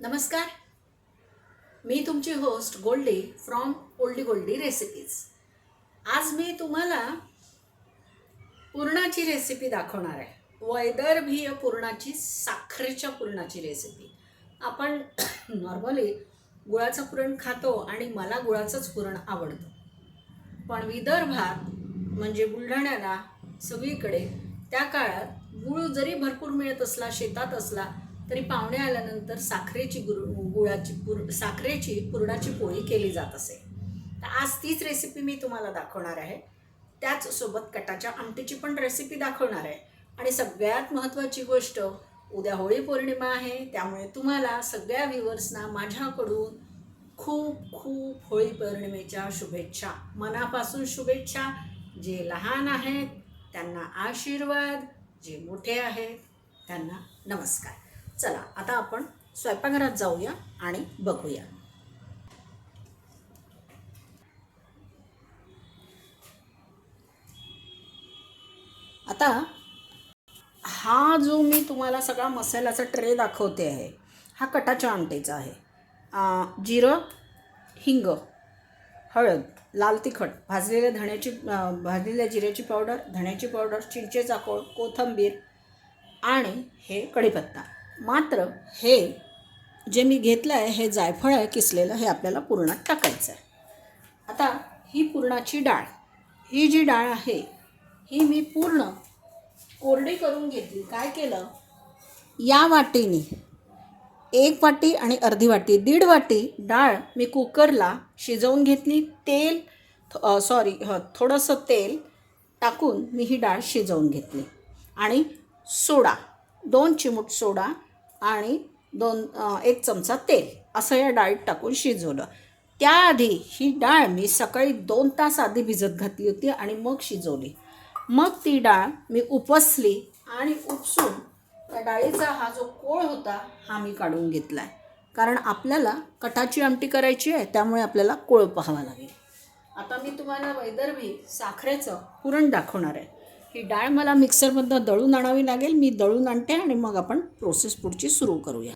नमस्कार. मी तुमची host Goldie from Oldie Goldie recipes आज मी तुम्हाला पुरणाची रेसिपी दाखवणार आहे. वैदर्भीय पुरणाची साखरेच्या पुरणाची रेसिपी आपण नॉर्मली गुळाचं पुरण खातो आणि मला गुळाचंच पुरण आवडतं. पण विदर्भात म्हणजे बुलढाण्याला सगळीकडे त्या काळात गुळ जरी भरपूर मिळत असला शेतात असला तरी पाहुणे आल्यानंतर साखरेची गुर गुळाची पुर साखरेची पुरणाची पोळी केली जात असे. तर आज तीच रेसिपी मी तुम्हाला दाखवणार आहे. त्याचसोबत कटाच्या आमटीची पण रेसिपी दाखवणार आहे. आणि सगळ्यात महत्त्वाची गोष्ट उद्या होळी पौर्णिमा आहे त्यामुळे तुम्हाला सगळ्या व्ह्युअर्सना माझ्याकडून खूप खूप होळी पौर्णिमेच्या शुभेच्छा. मनापासून शुभेच्छा. जे लहान आहेत त्यांना आशीर्वाद. जे मोठे आहेत त्यांना नमस्कार. चला आता आपण स्वयंपाकघरात जाऊया आणि बघूया. आता हा जो मी तुम्हाला सगळा मसाल्याचा ट्रे दाखवते आहे हा कटाच्या आमटीचा आहे. जिरं हिंग हळद लाल तिखट भाजलेल्या धण्याची भाजलेल्या जिऱ्याची पावडर धण्याची पावडर चिंचेचा कोळ कोथंबीर आणि हे कढीपत्ता. मात्र हे जे मी घेतलं आहे हे जायफळ आहे किसलेलं हे आपल्याला पुरणात टाकायचं आहे. आता ही पुरणाची डाळ ही जी डाळ आहे ही मी पूर्ण कोरडी करून घेतली. काय केलं? या वाटीने एक वाटी आणि अर्धी वाटी दीड वाटी डाळ मी कुकरला शिजवून घेतली. तेल सॉरी थोडंसं तेल टाकून मी ही डाळ शिजवून घेतली. आणि सोडा दोन चिमूट सोडा आणि दोन एक चमचा तेल असं या डाळीत टाकून शिजवलं. त्याआधी ही डाळ मी सकाळी दोन तास आधी भिजत घातली होती आणि मग शिजवली. मग ती डाळ मी उपसली आणि उपसून त्या डाळीचा हा जो कोळ होता हा मी काढून घेतला आहे कारण आपल्याला कटाची आमटी करायची आहे त्यामुळे आपल्याला कोळ पाहावा लागेल. आता मी तुम्हाला वैदर्भी साखरेचं पुरण दाखवणार आहे. ही डाळ मला मिक्सरमधनं दळून आणावी लागेल. मी दळून आणते आणि मग आपण प्रोसेस पुढची सुरू करूया.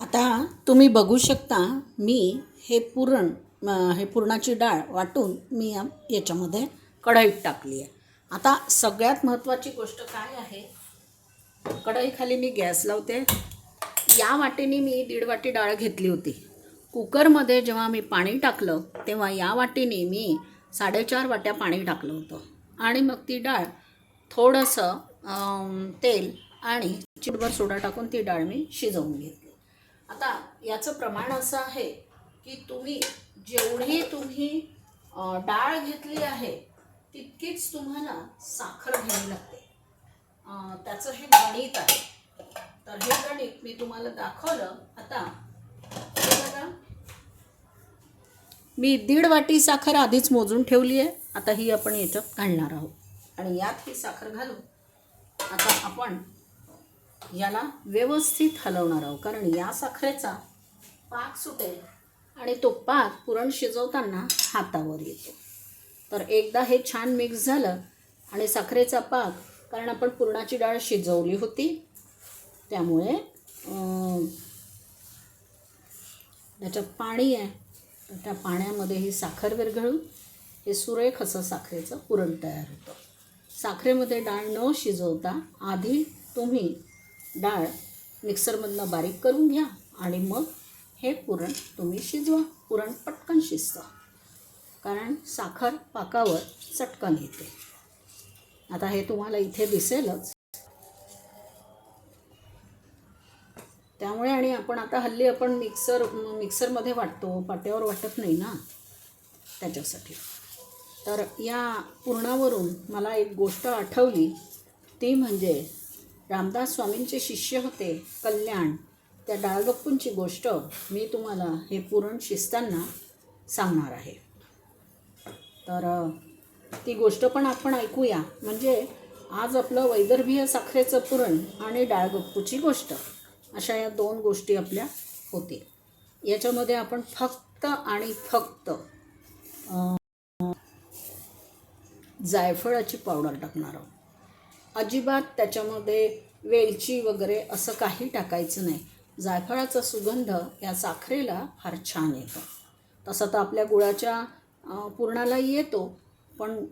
आता तुम्ही बघू शकता मी हे पुरण हे पुरणाची डाळ वाटून मी याच्यामध्ये कढईत टाकली आहे. आता सगळ्यात महत्त्वाची गोष्ट काय आहे? कढईखाली मी गॅस लावते. या वाटीने मी दीड वाटी डाळ घेतली होती. कुकरमध्ये जेव्हा मी पाणी टाकलं तेव्हा या वाटीने मी साडेचार वाट्या पाणी टाकलं होतं. आणि मग ती डाळ थोडंसं तेल आणि चिटभर सोडा टाकून ती डाळ मी शिजवून घेतली. आता याचं प्रमाण असं आहे की तुम्ही जेवढी तुम्ही डाळ घेतली आहे तितकीच तुम्हाला साखर घ्यावी लागते. त्याचं हे गणित आहे. तर हे गणित मी तुम्हाला दाखवलं. आता बघा. मी दीड वाटी साखर आधीच मोजून ठेवली आहे. आता ही आपण याच्यात घालणार आहोत. आणि यात ही साखर घालून आता आपण याला व्यवस्थित हलवणार आहोत. कारण या साखरेचा पाक सुटेल आणि तो पाक पुरण शिजवताना हातावर येतो. तर एकदा हे छान मिक्स झालं आणि साखरेचा पाक कारण आपण पुरणाची डाळ शिजवली होती त्यामुळे त्याच्यात पाणी आहे. तर त्या पाण्यामध्ये ही साखर विरघळून हे सुरेख असं साखरेचं पुरण तयार होतं. साखरेमध्ये डाळ न शिजवता आधी तुम्ही डाळ मिक्सरमधनं बारीक करून घ्या आणि मग हे पुरण तुम्ही शिजवा. पुरण पटकन शिजतं. कारण साखर पाकावर चटकन येते. आता हे तुम्हाला इथे दिसेलच. त्यामुळे आणि आपण आता हल्ली आपण मिक्सर मिक्सरमध्ये वाटतो. पाट्यावर वाटत नाही ना? त्याच्यासाठी. तर या पूर्णावरून मला एक गोष्ट आठवली. ती म्हणजे रामदास स्वामींचे शिष्य होते कल्याण. त्या डाळगप्पूंची गोष्ट मी तुम्हाला हे पुरण शिजताना सांगणार आहे. तर ती गोष्ट पण आपण ऐकूया. म्हणजे आज आपलं वैदर्भीय साखरेचं पुरण आणि डाळगप्पूची गोष्ट अशा या दोन गोष्टी आपल्या होतील. याच्यामध्ये आपण फक्त आणि फक्त जायफळाची पावडर टाकणार आहोत. अजिबात त्याच्यामध्ये वेलची वगैरे असं काही टाकायचं नाही. जायफळाचा सुगंध या साखरेला फार छान येतो. तसं तर आपल्या गुळाच्या पुरणाला पुरणालाही येतो पण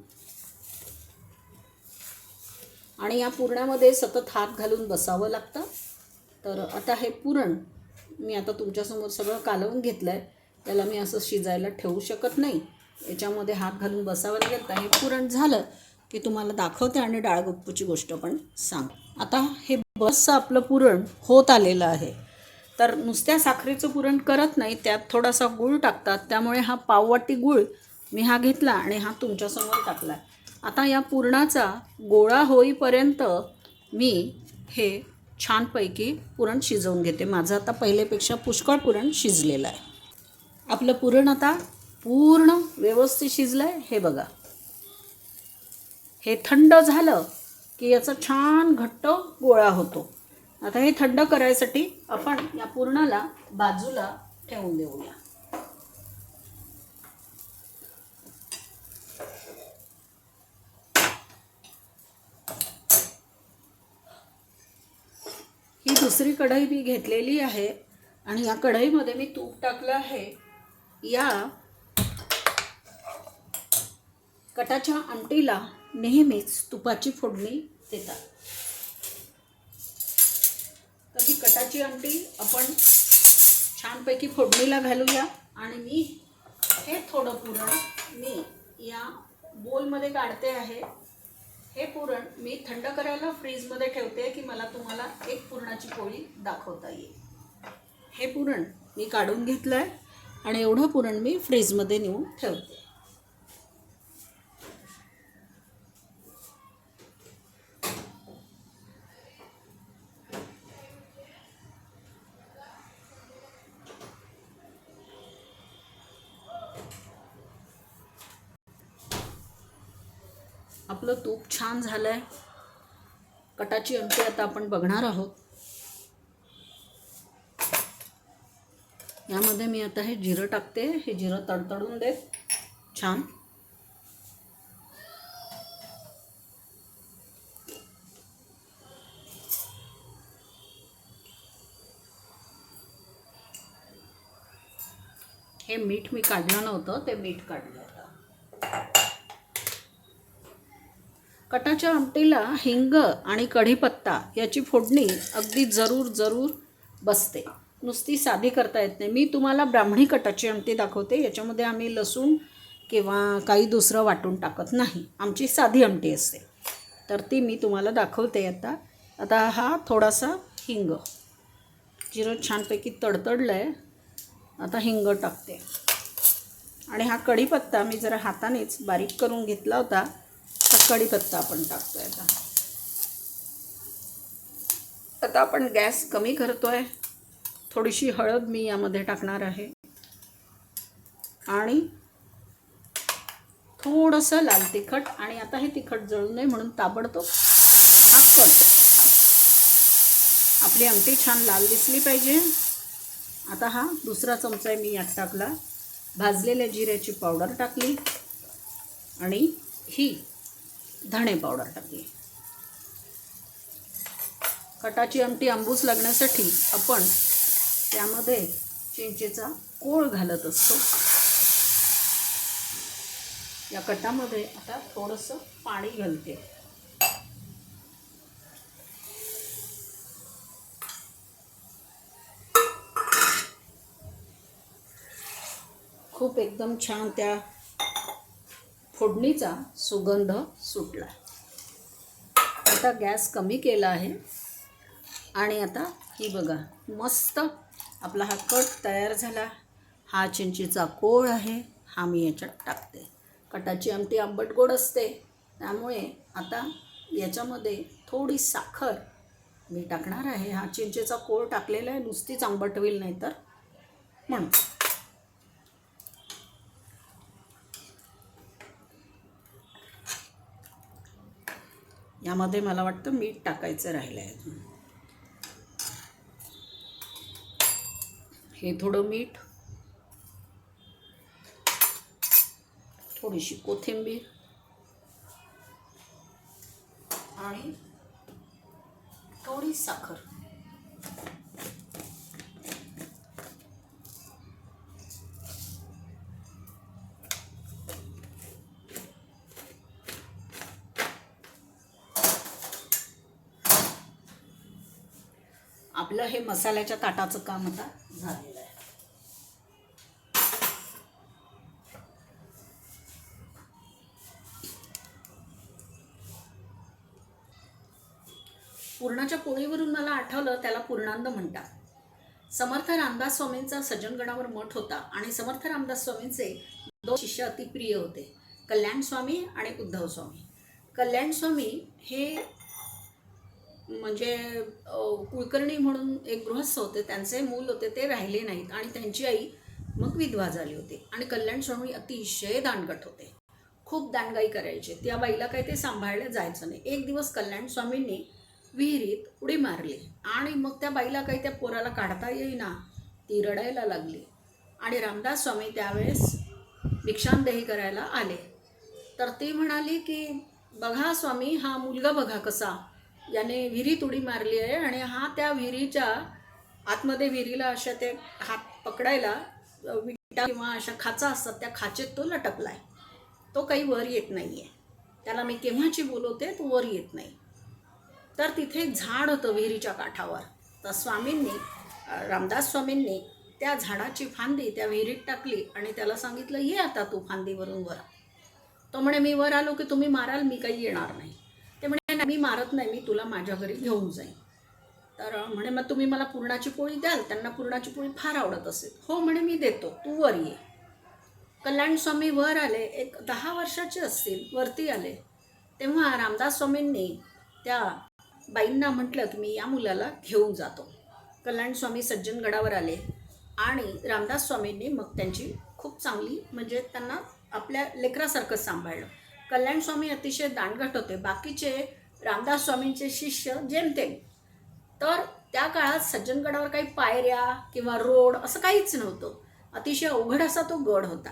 आणि या पुरणामध्ये सतत हात घालून बसावं लागतं. तर आता हे पुरण मी आता तुमच्यासमोर सगळं कालवून घेतलं आहे त्याला मी असं शिजायला ठेवू शकत नाही. याच्यामध्ये हात घालून बसावं लागेल तर हे पुरण झालं की तुम्हाला दाखवते आणि डाळगुप्पूची गोष्ट पण सांग. आता हे बसचं आपलं पुरण होत आलेलं आहे. तर नुसत्या साखरेचं पुरण करत नाही त्यात थोडासा गूळ टाकतात. त्यामुळे हा पाववाटी गूळ मी हा घेतला आणि हा तुमच्यासमोर टाकला. आता या पुरणाचा गोळा होईपर्यंत मी हे छानपैकी पुरण शिजवून घेते. माझं आता पहिलेपेक्षा पुष्कळ पुरण शिजलेलं आहे. आपलं पुरण आता पूर्ण व्यवस्थित शिजलं आहे हे बघा. हे थंड झालं की याचा छान घट्ट गोळा होतो. आता हे थंड करायसाठी आपण या पुरणाला बाजूला ठेवून देऊया. ही दुसरी कढई मी घेतलेली आहे आणि या कढईमध्ये मी तूप टाकलं आहे. या कटाच्या आमटीला नेहमीच तुपाची फोडणी देतात. तर ही कटाची आमटी आपण छानपैकी फोडणीला घालूया आणि मी हे थोडं पुरण मी या बोलमध्ये काढते आहे. हे पुरण मी थंड करायला फ्रीजमध्ये ठेवते की मला तुम्हाला एक पुरणाची पोळी दाखवता येईल. हे पुरण मी काढून घेतलं आहे आणि एवढं पुरण मी फ्रीजमध्ये नेऊन ठेवते आपलं तूप छान झालं आहे कटाची आमटी आता आपण बघणार आहोत. यामध्ये मी आता हे जिरं टाकते. हे जिरं तडतडून देत छान. हे मीठ मी काढलं नव्हतं ते मीठ काढलं. कटाच्या आमटीला हिंग आणि कढीपत्ता याची फोडणी अगदी जरूर जरूर बसते. नुसती साधी करता येत नाही. मी तुम्हाला ब्राह्मणी कटाची आमटी दाखवते. याच्यामध्ये आम्ही लसूण किंवा काही दुसरं वाटून टाकत नाही. आमची साधी आमटी असते. तर ती मी तुम्हाला दाखवते आता. आता हा थोडासा हिंग. जिरं छानपैकी तडतडलं आहे आता हिंग टाकते. आणि हा कढीपत्ता मी जरा हातानेच बारीक करून घेतला होता. कढीपत्ता आपण टाकतोय आता. आता आपण गॅस कमी करतो आहे थोडीशी हळद मी यामध्ये टाकणार आहे. आणि थोडंसं लाल तिखट आणि आता हे तिखट जळू नये म्हणून ताबडतोब झाकण आपली आमटी छान लाल दिसली पाहिजे. आता हा दुसरा चमचा आहे मी यात टाकला. भाजलेल्या जिऱ्याची पावडर टाकली. आणि ही धणे पावडर टाकली. कटाची आमटी आंबूस लागण्यासाठी आपण त्यामध्ये चिंचेचा कोळ घालत असतो. या कटामध्ये आता थोडंसं पाणी घालते. खूप एकदम छान त्या फोडणीचा सुगंध सुटला. आता गॅस कमी केला आहे. आणि आता ही बघा मस्त आपला हा कट तयार झाला. हा चिंचेचा कोळ आहे हा मी याच्यात टाकते. कटाची आमटी आंबट गोड असते. त्यामुळे आता याच्यामध्ये थोडी साखर मी टाकणार आहे. हा चिंचेचा कोळ टाकलेला आहे नुसतीच आंबट होईल नाही तर म्हणून. यामध्ये मला वाटतं मीठ टाकायचं राहिलं आहे अजून. हे थोडं मीठ. थोडीशी कोथिंबीर. आणि थोडी साखर. आपलं हे मसाल्याच्या ताटाचं काम आता झालेलं आहे. पूर्णाच्या पोळीवरून मला आठवलं त्याला पूर्णांद म्हणतात. समर्थ रामदास स्वामींचा सज्जनगडावर मठ होता आणि समर्थ रामदास स्वामींचे दोन शिष्य अतिप्रिय होते कल्याण स्वामी आणि उद्धव स्वामी. कल्याण स्वामी हे म्हणजे कुलकर्णी म्हणून एक गृहस्थ होते त्यांचे मूल होते ते राहिले नाहीत. आणि त्यांची आई मग विधवा झाली होती. आणि कल्याण स्वामी अतिशय दानगट होते. खूप दानगाई करायचे. त्या बाईला काही ते सांभाळलं जायचं नाही. एक दिवस कल्याण स्वामींनी विहिरीत उडी मारली. आणि मग त्या बाईला काही त्या पोराला काढता येईना. ती रडायला लागली. आणि रामदास स्वामी त्यावेळेस भिक्षांदेही करायला आले. तर ती म्हणाली की बघा स्वामी हा मुलगा बघा कसा याने विहिरीत उडी मारली आहे आणि हा त्या विहिरीच्या आतमध्ये विहिरीला अशा ते हात पकडायला विटा किंवा अशा खाचा असतात त्या खाचेत तो लटकलाय. तो काही वर येत नाही आहे त्याला मी केव्हाची बोलवते? तो वर येत नाही. तर तिथे एक झाड होतं विहिरीच्या काठावर. तर स्वामींनी रामदास स्वामींनी त्या झाडाची फांदी त्या विहिरीत टाकली आणि त्याला सांगितलं ये आता तू फांदीवरून वर. तो म्हणे मी वर आलो की तुम्ही माराल मी काही येणार "नाही, मी मारत नाही मी तुला माझ्या घरी घेऊन जाईन. तर म्हणे मग तुम्ही मला पुरणाची पोळी द्याल त्यांना पुरणाची पोळी फार आवडत असेल. हो म्हणे मी देतो तू वर ये. कल्याण स्वामी वर आले एक दहा वर्षाचे असतील वरती आले. तेव्हा रामदास स्वामींनी त्या बाईंना म्हटलं की मी या मुलाला घेऊन जातो. कल्याण स्वामी सज्जनगडावर आले आणि रामदास स्वामींनी मग त्यांची खूप चांगली म्हणजे त्यांना आपल्या लेकरासारखं सांभाळलं. कल्याण स्वामी अतिशय दांडगट होते. बाकीचे रामदास स्वामींचे शिष्य जेमतेम. तर त्या काळात सज्जनगडावर काही पायऱ्या किंवा रोड असं काहीच नव्हतं. अतिशय अवघड असा तो गड होता.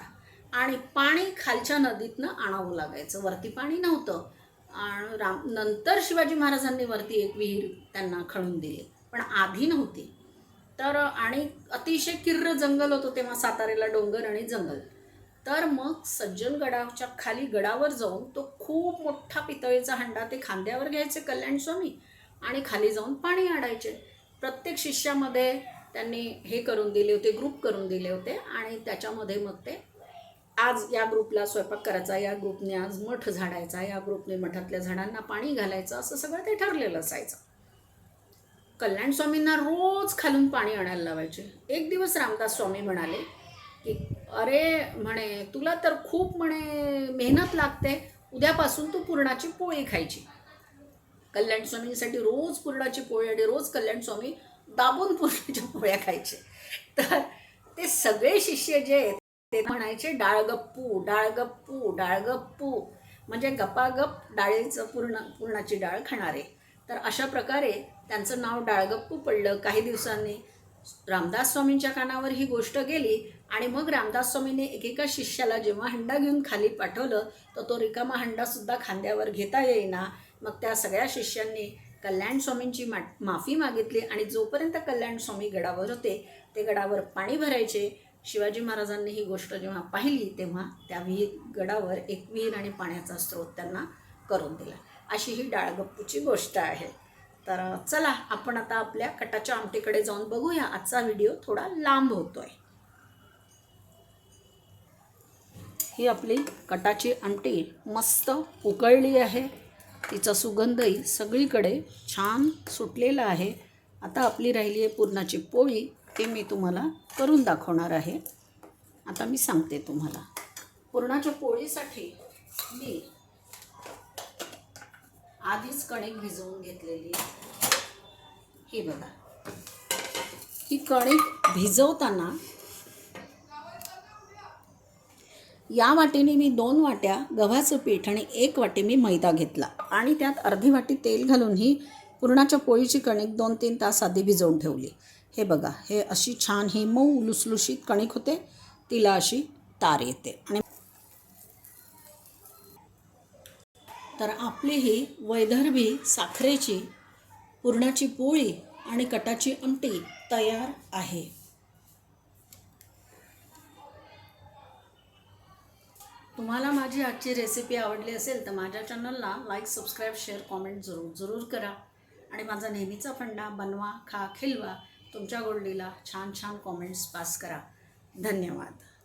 आणि पाणी खालच्या नदीतनं आणावं लागायचं. वरती पाणी नव्हतं. आणि राम नंतर शिवाजी महाराजांनी वरती एक विहीर त्यांना खणून दिली. पण आधी नव्हती. तर आणि अतिशय किर्र जंगल होतं तेव्हा सातारेला डोंगर आणि जंगल. तर मग सज्जनगडाच्या खाली गडावर जाऊन तो खूप मोठा पितळीचा हंडा ते खांद्यावर घ्यायचे कल्याण स्वामी आणि खाली जाऊन पाणी आणायचे. प्रत्येक शिष्यामध्ये त्यांनी हे करून दिले होते ग्रुप करून दिले होते आणि त्याच्यामध्ये मग ते आज या ग्रुपला स्वयंपाक करायचा या ग्रुपने आज मठ झाडायचा या ग्रुपने मठातल्या झाडांना पाणी घालायचं असं सगळं ते ठरलेलं असायचं. कल्याण स्वामींना रोज खालून पाणी आणायला लावायचे. एक दिवस रामदास स्वामी म्हणाले की अरे म्हणे तुला तर खूप म्हणे मेहनत लागते उद्यापासून तू पुरणाची पोळी खायची. कल्याण स्वामींसाठी रोज पुरणाची पोळी आणि रोज कल्याण स्वामी दाबून पुरणाच्या पोळ्या खायचे. तर ते सगळे शिष्य जे आहेत ते म्हणायचे डाळगप्पू डाळगप्पू डाळगप्पू. म्हणजे गपागप डाळीचं पूर्ण पूर्णाची डाळ खाणारे. तर अशा प्रकारे त्यांचं नाव डाळगप्पू पडलं काही दिवसांनी. रामदास स्वामींच्या कानावर ही गोष्ट गेली आणि मग रामदास स्वामींनी एकेका शिष्याला जेव्हा हंडा घेऊन खाली पाठवलं तर तो रिकामा हंडासुद्धा खांद्यावर घेता येईना. मग त्या सगळ्या शिष्यांनी कल्याण स्वामींची मा माफी मागितली आणि जोपर्यंत कल्याण स्वामी गडावर होते ते गडावर पाणी भरायचे. शिवाजी महाराजांनी ही गोष्ट जेव्हा पाहिली तेव्हा त्या विहीर गडावर एक विहीर आणि पाण्याचा स्रोत त्यांना करून दिला. अशी ही डाळगप्पूची गोष्ट आहे. तर चला आपण आता आपल्या कटाच्या आमटीकडे जाऊन बघूया. आजचा व्हिडिओ थोडा लांब होतोय. ही आपली कटाची आमटी मस्त उकळली आहे. तिचा सुगंधही सगळीकडे छान सुटलेला आहे. आता आपली राहिली आहे पुरणाची पोळी. ती मी तुम्हाला करून दाखवणार आहे. आता मी सांगते तुम्हाला. पुरणाच्या पोळीसाठी मी आधीच कणिक भिजवून घेतलेली ही बघा. ही कणिक भिजवताना या वाटीने मी दोन वाट्या गव्हाचं पीठ आणि एक वाटी मी मैदा घेतला. आणि त्यात अर्धी वाटी तेल घालून ही पुरणाच्या पोळीची कणिक दोन तीन तास आधी भिजवून ठेवली. हे बघा हे अशी छान ही मऊ लुसलुशीत कणिक होते. तिला अशी तार येते. आणि तर आपली ही वैदर्भी साखरेची पुरणाची पोळी आणि कटाची आमटी तयार आहे. तुम्हाला माझी आजची रेसिपी आवडली असेल तर माझ्या चॅनलला लाईक सबस्क्राईब शेअर कॉमेंट जरूर जरूर करा. आणि माझा नेहमीचा फंडा बनवा खा खिलवा तुमच्या गोल्डीला छान छान कॉमेंट्स पास करा. धन्यवाद.